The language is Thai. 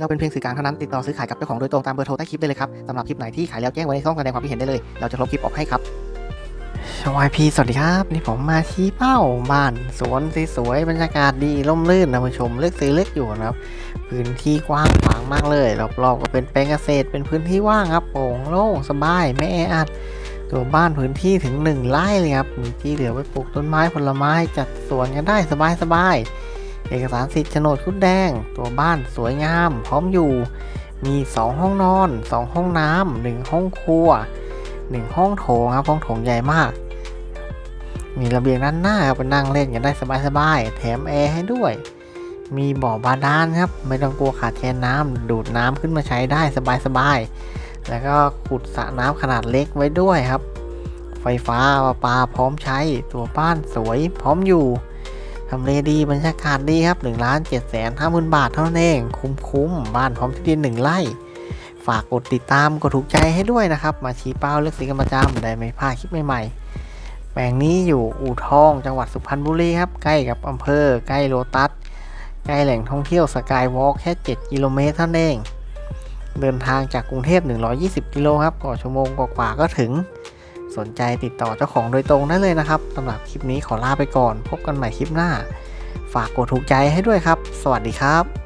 เราเป็นเพียงสื่อกลางเท่านั้นติดต่อซื้อขายกับเจ้าของโดยตรงตามเบอร์โทรใต้คลิปได้เลยครับสำหรับคลิปไหนที่ขายแล้วแจ้งไว้ในช่องแสดงความคิดเห็นได้เลย เราจะลบคลิปออกให้ครับชวายพีสวัสดีครับ นี่ผมมาที่เป้าบ้านสวนสวยๆบรรยากาศดีร่มรื่นนะผู้ชมเลือกซื้อเลือกอยู่นะครับ พื้นที่กว้างขวางมากเลยรอบๆก็เป็นแปลงเกษตร เป็นพื้นที่ว่างครับโปร่งโล่งสบายไม่แออัดตัวบ้านพื้นที่ถึง 1ไร่เลยครับที่เหลือไว้ปลูกต้นไม้ผลไม้จัดสวนกันได้สบายๆ เอกสารสิทธิ์โฉนดคุดแดง ตัวบ้านสวยงาม พร้อมอยู่ มี 2 ห้องนอน 2 ห้องน้ำหนึ่งห้องครัว 1 ห้องโถงครับ ห้องโถงใหญ่มาก มีระเบียงด้านหน้าครับไปนั่งเล่นกันได้สบายๆ แถมแอร์ให้ด้วย มีบ่อบาดาลครับ ไม่ต้องกลัวขาดแคลนน้ำดูดน้ำขึ้นมาใช้ได้สบายๆ แล้วก็ขุดสระน้ำขนาดเล็กไว้ด้วยครับ ไฟฟ้าประปาพร้อมใช้ ตัวบ้านสวยพร้อมอยู่ ทำเลดีบรรยากาศดีครับ1ล้าน7แสนห้าหมื่นบาทเท่านั้นเอง คุ้มคุ้มบ้านพร้อมที่ดิน1ไร่ ฝากกดติดตามกดถูกใจให้ด้วยนะครับ มาชี้เป้าเลือกสีกันประจำได้ไม่พลาดคลิปใหม่ๆแปลงนี้อยู่อู่ทองจังหวัดสุพรรณบุรีครับ ใกล้กับอำเภอ ใกล้โลตัสใกล้แหล่งท่องเที่ยวสกายวอล์กแค่ 7 กิโลเมตรเท่านั้นเอง เดินทางจากกรุงเทพ 120 กิโลครับก็ชั่วโมงกว่าๆก็ถึง สนใจติดต่อเจ้าของโดยตรงได้เลยนะครับสำหรับคลิปนี้ขอลาไปก่อน พบกันใหม่คลิปหน้า ฝากกดถูกใจให้ด้วยครับ สวัสดีครับ